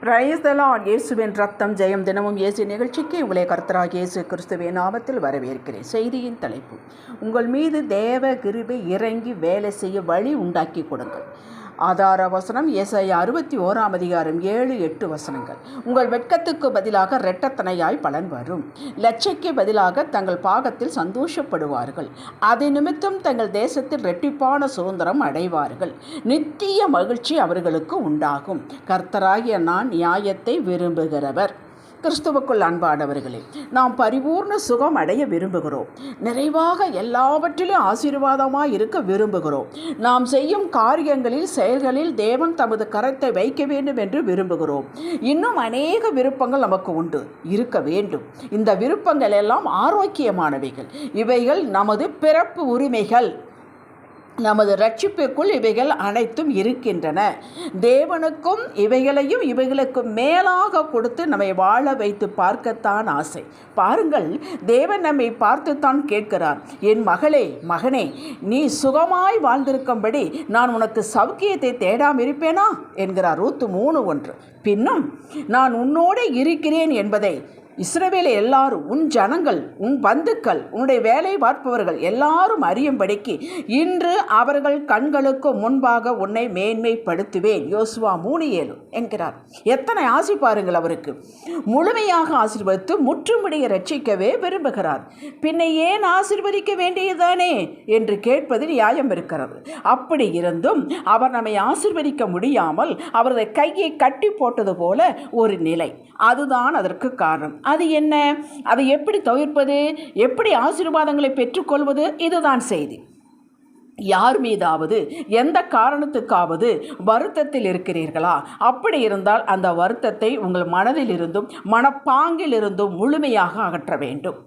பிரைஸ்தலான் இயேசுவின் ரத்தம் ஜெயம் தினமும் இயேசு நிகழ்ச்சிக்கு உங்களை கர்த்தராக இயேசு கிறிஸ்துவின் நாமத்தில் வரவேற்கிறேன். செய்தியின் தலைப்பு உங்கள் மீது தேவ கிருபை இறங்கி வேலை செய்ய வழி உண்டாக்கி கொடுங்கள். ஆதார வசனம் எஸ்ஐ அறுபத்தி ஓராம் அதிகாரம் ஏழு எட்டு வசனங்கள். உங்கள் வெட்கத்துக்கு பதிலாக இரட்டத்தனையாய் பலன் வரும். லட்சைக்கு பதிலாக தங்கள் பாகத்தில் சந்தோஷப்படுவார்கள். அதை நிமித்தம் தங்கள் தேசத்தில் ரெட்டிப்பான சுதந்திரம் அடைவார்கள். நித்திய மகிழ்ச்சி அவர்களுக்கு உண்டாகும். கர்த்தராகிய நான் நியாயத்தை விரும்புகிறவர். கிறிஸ்துவுக்குள் அன்பானவர்களே நாம் பரிபூர்ண சுகம் அடைய விரும்புகிறோம். நிறைவாக எல்லாவற்றிலும் ஆசீர்வாதமாக இருக்க விரும்புகிறோம். நாம் செய்யும் காரியங்களில் செயல்களில் தேவன் தமது கரத்தை வைக்க வேண்டும் என்று விரும்புகிறோம். இன்னும் அநேக விருப்பங்கள் நமக்கு உண்டு. இருக்க வேண்டும். இந்த விருப்பங்கள் எல்லாம் ஆரோக்கியமானவைகள். இவைகள் நமது பிறப்பு உரிமைகள். நமது ரட்சிப்பிற்குள் இவைகள் அனைத்தும் இருக்கின்றன. தேவனுக்கும் இவைகளையும் இவைகளுக்கும் மேலாக கொடுத்து நம்மை வாழ வைத்து பார்க்கத்தான் ஆசை. பாருங்கள் தேவன் நம்மை பார்த்துத்தான் கேட்கிறார். என் மகளே மகனே நீ சுகமாய் வாழ்ந்திருக்கும்படி நான் உனக்கு சௌக்கியத்தை தேடாமல் இருப்பேனா என்கிறார் ரூத்து மூணு ஒன்று. பின்னும் நான் உன்னோடு இருக்கிறேன் என்பதை இஸ்ரவேலை எல்லாரும் உன் ஜனங்கள் உன் பந்துக்கள் உன்னுடைய வேலை பார்ப்பவர்கள் எல்லாரும் அறியும்படிக்கு இன்று அவர்கள் கண்களுக்கு முன்பாக உன்னை மேன்மைப்படுத்துவேன். யோசுவா மூணு ஏழு என்கிறார். எத்தனை ஆசி பாருங்கள் அவருக்கு. முழுமையாக ஆசிர்வதித்து முற்றுமுடிய ரட்சிக்கவே விரும்புகிறார். பின்ன ஏன் ஆசீர்வதிக்க வேண்டியதுதானே என்று கேட்பது நியாயம் இருக்கிறது. அப்படி இருந்தும் அவர் நம்மை ஆசீர்வதிக்க முடியாமல் அவரது கையை கட்டி போட்டது போல ஒரு நிலை. அதுதான் அதற்கு காரணம். அது என்ன? அதை எப்படி தவிர்ப்பது? எப்படி ஆசீர்வாதங்களை பெற்றுக்கொள்வது? இதுதான் செய்தி. யார் மீதாவது எந்த காரணத்துக்காவது வருத்தத்தில் இருக்கிறீர்களா? அப்படி இருந்தால் அந்த வருத்தத்தை உங்கள் மனதிலிருந்தும் மனப்பாங்கிலிருந்தும் முழுமையாக அகற்ற வேண்டும்.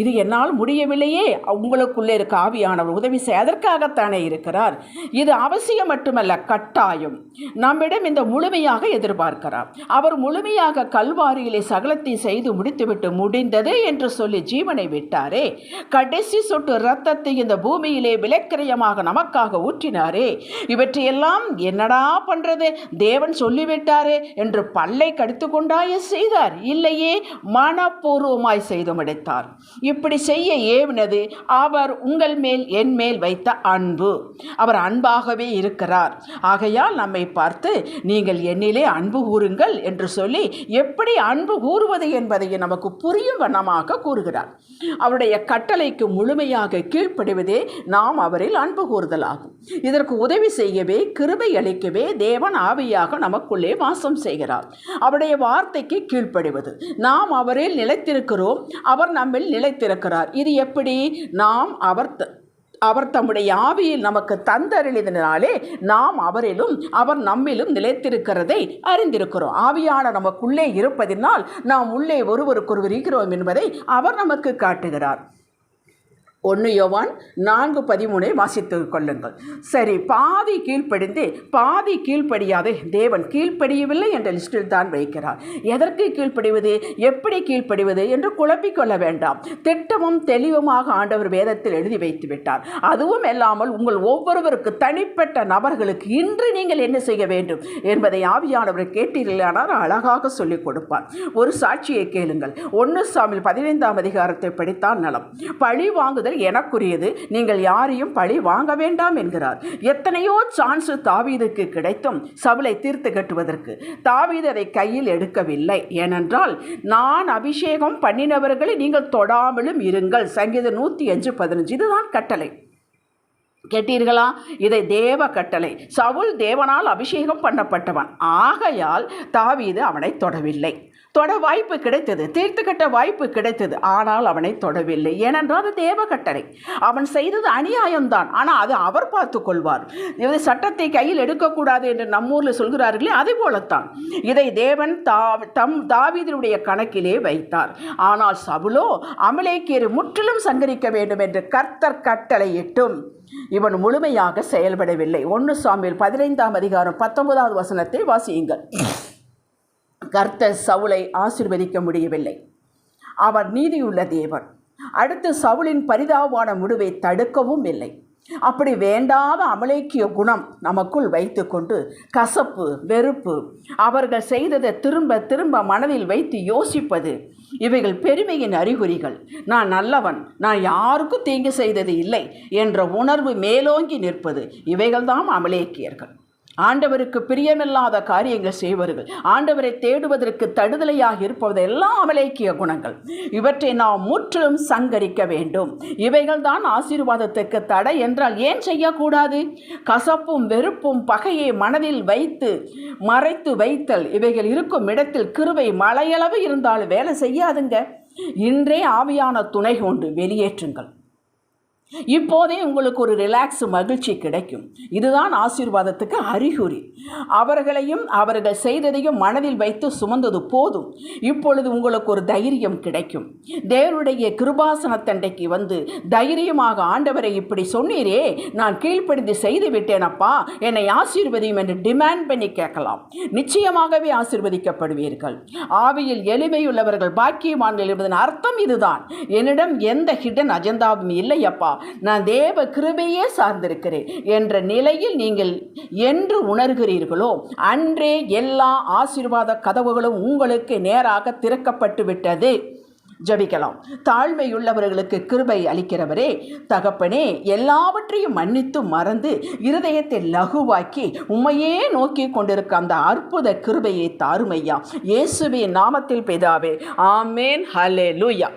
இது என்னால் முடியவில்லையே. உங்களுக்குள்ளே இருக்க ஆவியானவர் உதவி செய்ய அதற்காகத்தானே இருக்கிறார். இது அவசியம் மட்டுமல்ல கட்டாயம். நம்மிடம் இந்த முழுமையாக எதிர்பார்க்கிறார். அவர் முழுமையாக கல்வாரியிலே சகலத்தை செய்து முடித்துவிட்டு முடிந்தது என்று சொல்லி ஜீவனை விட்டாரே. கடைசி சொட்டு ரத்தத்தை இந்த பூமியிலே விலக்கிரயமாக நமக்காக ஊற்றினாரே. இவற்றையெல்லாம் என்னடா பண்றது? தேவன் சொல்லிவிட்டாரே என்று பல்லை கடித்து கொண்டாய செய்தார். இல்லையே மனப்பூர்வமாய் செய்து முடித்தார் இப்படி செய்ய ஏவினது அவர் உங்கள் மேல் என் மேல் வைத்த அன்பு. அவர் அன்பாகவே இருக்கிறார். ஆகையால் நம்மை பார்த்து நீங்கள் என்னிலே அன்பு கூறுங்கள் என்று சொல்லி எப்படி அன்பு கூறுவது என்பதை நமக்கு புரியும் வண்ணமாக கூறுகிறார். அவருடைய கட்டளைக்கு முழுமையாக கீழ்ப்படுவதே நாம் அவரில் அன்பு கூறுதல் ஆகும் இதற்கு உதவி செய்யவே கிருபை அளிக்கவே தேவன் ஆவியாக நமக்குள்ளே வாசம் செய்கிறார். அவருடைய வார்த்தைக்கு கீழ்ப்படுவது. நாம் அவரில் நிலைத்திருக்கிறோம். அவர் நம்மில் நிலை நிலைத்திருக்கிறார் இது எப்படி? நாம் அவர் த- அவர் தம்முடைய ஆவியில் நமக்கு தந்தருளினாலே நாம் அவரிலும் அவர் நம்மிலும் நிலைத்திருக்கிறதை அறிந்திருக்கிறோம். ஆவியான நமக்குள்ளே இருப்பதினால் நாம் உள்ளே ஒருவருக்கொருவர் இருக்கிறோம் என்பதை அவர் நமக்கு காட்டுகிறார். ஒன்று யோவான் நான்கு பதிமூனை வாசித்து கொள்ளுங்கள். சரி பாதி கீழ்ப்படிந்து பாதி கீழ்ப்படியாதே தேவன் கீழ்ப்படியவில்லை என்ற லிஸ்டில் தான் வைக்கிறார். எதற்கு கீழ்ப்படிவது? எப்படி கீழ்ப்படிவது என்று குழப்பிக்கொள்ள வேண்டாம். திட்டமும் தெளிவுமாக ஆண்டவர் வேதத்தில் எழுதி வைத்து விட்டார். அதுவும் இல்லாமல் உங்கள் ஒவ்வொருவருக்கு தனிப்பட்ட நபர்களுக்கு இன்று நீங்கள் என்ன செய்ய வேண்டும் என்பதை ஆவியானவர் கேட்டீர்களானால் அழகாக சொல்லிக் கொடுப்பார். ஒரு சாட்சியை கேளுங்கள். ஒன்று சாமியில் பதினைந்தாம் அதிகாரத்தை படித்தான் நலம். பழி வாங்குதல் எனக்குரியது. நீங்கள் யாரையும் பழி வாங்க வேண்டாம் என்கிறார். எத்தனையோ சான்ஸ் தாவீதுக்கு கிடைத்தும் சவுலை தீர்த்து கட்டுவதற்கு. தாவீது அதை கையில் எடுக்கவில்லை. ஏனென்றால் நான் அபிஷேகம் பண்ணினவர்களை நீங்கள் தொடாமலும் இருங்கள். சங்கீதம் நூற்றி அஞ்சு பதினஞ்சு. இதுதான் கட்டளை. கேட்டீர்களா? இதை தேவ கட்டளை. சவுல் தேவனால் அபிஷேகம் பண்ணப்பட்டவன். ஆகையால் தாவீது அவனை தொடவில்லை. தொட வாய்ப்பு கிடைத்தது. தீர்த்து கட்ட வாய்ப்பு கிடைத்தது. ஆனால் அவனை தொடவில்லை. ஏனென்றால் அது தேவ கட்டளை அவன் செய்தது அநியாயம்தான். ஆனால் அது அவர் பார்த்து கொள்வார். இது சட்டத்தை கையில் எடுக்கக்கூடாது என்று நம்மூரில் சொல்கிறார்களே அதே போலத்தான். இதை தேவன் தா தம் தாவீதனுடைய கணக்கிலே வைத்தார். ஆனால் சவுலோ அமலேக்கியரை முற்றிலும் சங்கரிக்க வேண்டும் என்று கர்த்தர் கட்டளையிட்டும். இவன் முழுமையாக செயல்படவில்லை. ஒன்று சாமியில் பதினைந்தாம் அதிகாரம் பத்தொன்பதாவது வசனத்தை வாசியுங்கள். கர்த்தர் சவுலை ஆசீர்வதிக்க முடியவில்லை. அவர் நீதியுள்ள தேவன். அடுத்து சவுலின் பரிதாபமான முடிவை தடுக்கவும் இல்லை. அப்படி வேண்டாத அமலேக்கிய குணம் நமக்குள் வைத்துக்கொண்டு கசப்பு வெறுப்பு அவர்கள் செய்ததை திரும்ப திரும்ப மனதில் வைத்து யோசிப்பது இவைகள் பெருமையின் அறிகுறிகள். நான் நல்லவன் நான் யாருக்கும் தீங்கு செய்தது இல்லை என்ற உணர்வு மேலோங்கி நிற்பது இவைகள்தான் அமலேக்கியர்கள். ஆண்டவருக்கு பிரியமில்லாத காரியங்கள் செய்வர்கள் ஆண்டவரை தேடுவதற்கு தடுதலையாக இருப்பது எல்லாம் அமலேக்கிய குணங்கள். இவற்றை நாம் முற்றிலும் சங்கரிக்க வேண்டும். இவைகள் தான் ஆசீர்வாதத்துக்கு தடை என்றால் ஏன் செய்யக்கூடாது? கசப்பும் வெறுப்பும் பகையை மனதில் வைத்து மறைத்து வைத்தல் இவைகள் இருக்கும் இடத்தில் கிருவை மலையளவு இருந்தாலும் வேலை செய்யாதுங்க. இன்றே ஆவியான துணை கொண்டு வெளியேற்றுங்கள். இப்போதே உங்களுக்கு ஒரு ரிலாக்ஸ் மகிழ்ச்சி கிடைக்கும். இதுதான் ஆசீர்வாதத்துக்கு அறிகுறி. அவர்களையும் அவர்கள் செய்ததையும் மனதில் வைத்து சுமந்தது போதும். இப்பொழுது உங்களுக்கு ஒரு தைரியம் கிடைக்கும். தேவருடைய கிருபாசன தண்டைக்கு வந்து தைரியமாக ஆண்டவரை இப்படி சொன்னீரே நான் கீழ்ப்படிந்து செய்து விட்டேனப்பா என்னை ஆசீர்வதியும் என்று டிமாண்ட் பண்ணி கேட்கலாம். நிச்சயமாகவே ஆசீர்வதிக்கப்படுவீர்கள். ஆவியில் எளிமையுள்ளவர்கள் பாக்கியவான்கள் என்பதன் அர்த்தம் இதுதான். என்னிடம் எந்த ஹிடன் அஜெண்டாவும் இல்லையப்பா நான் தேவ கிருபையே சார்ந்திருக்கிறேன் என்ற நிலையில் நீங்கள் என்று உணர்கிறீர்களோ அன்றே எல்லா ஆசீர்வாத கதவுகளும் உங்களுக்கு நேராக திறக்கப்பட்டு விட்டது. ஜபிக்கலாம். தாழ்மையுள்ளவர்களுக்கு கிருபை அளிக்கிறவரே தகப்பனே எல்லாவற்றையும் மன்னித்து மறந்து இருதயத்தை லகுவாக்கி உம்மையே நோக்கி கொண்டிருக்க அந்த அற்புத கிருபையை தாருமையா. இயேசுவின் நாமத்தில் பிதாவே ஆமேன். ஹலே லூயா